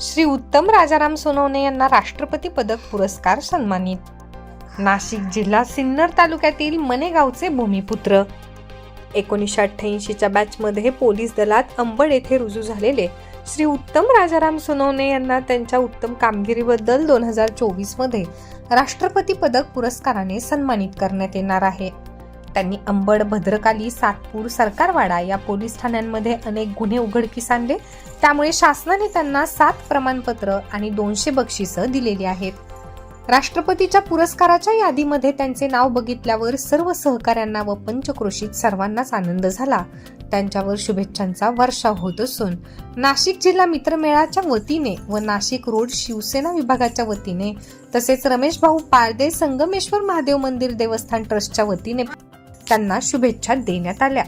श्री उत्तम राजाराम सोनवणे यांना राष्ट्रपती पदक पुरस्कार सन्मानित. नाशिक जिल्हा सिन्नर तालुक्यातील मनेगावचे भूमिपुत्र. एकोणीसशे अठ्ठ्याऐंशीच्या बॅचमध्ये पोलीस दलात अंबड येथे रुजू झालेले श्री उत्तम राजाराम सोनवणे यांना त्यांच्या उत्तम कामगिरीबद्दल दोन हजार चोवीसमध्ये राष्ट्रपती पदक पुरस्काराने सन्मानित करण्यात येणार आहे. त्यांनी अंबड भद्रकाली सातपूर सरकारवाडा या पोलीस ठाण्यांमध्ये अनेक गुन्हे उघडकीस आणले. त्यामुळे शासनाने त्यांना सात प्रमाणपत्र आणि दोनशे बक्षिसं दिलेली आहेत. राष्ट्रपतीच्या पुरस्काराच्या यादीमध्ये त्यांचे नाव बघितल्यावर सर्व सहकाऱ्यांना व पंचक्रोशीत सर्वांनाच आनंद झाला. त्यांच्यावर शुभेच्छांचा वर्षाव होत असून नाशिक जिल्हा मित्रमेळाच्या वतीने व नाशिक रोड शिवसेना विभागाच्या वतीने तसेच रमेश भाऊ पारदे संगमेश्वर महादेव मंदिर देवस्थान ट्रस्टच्या वतीने त्यांना शुभेच्छा देण्यात आल्या.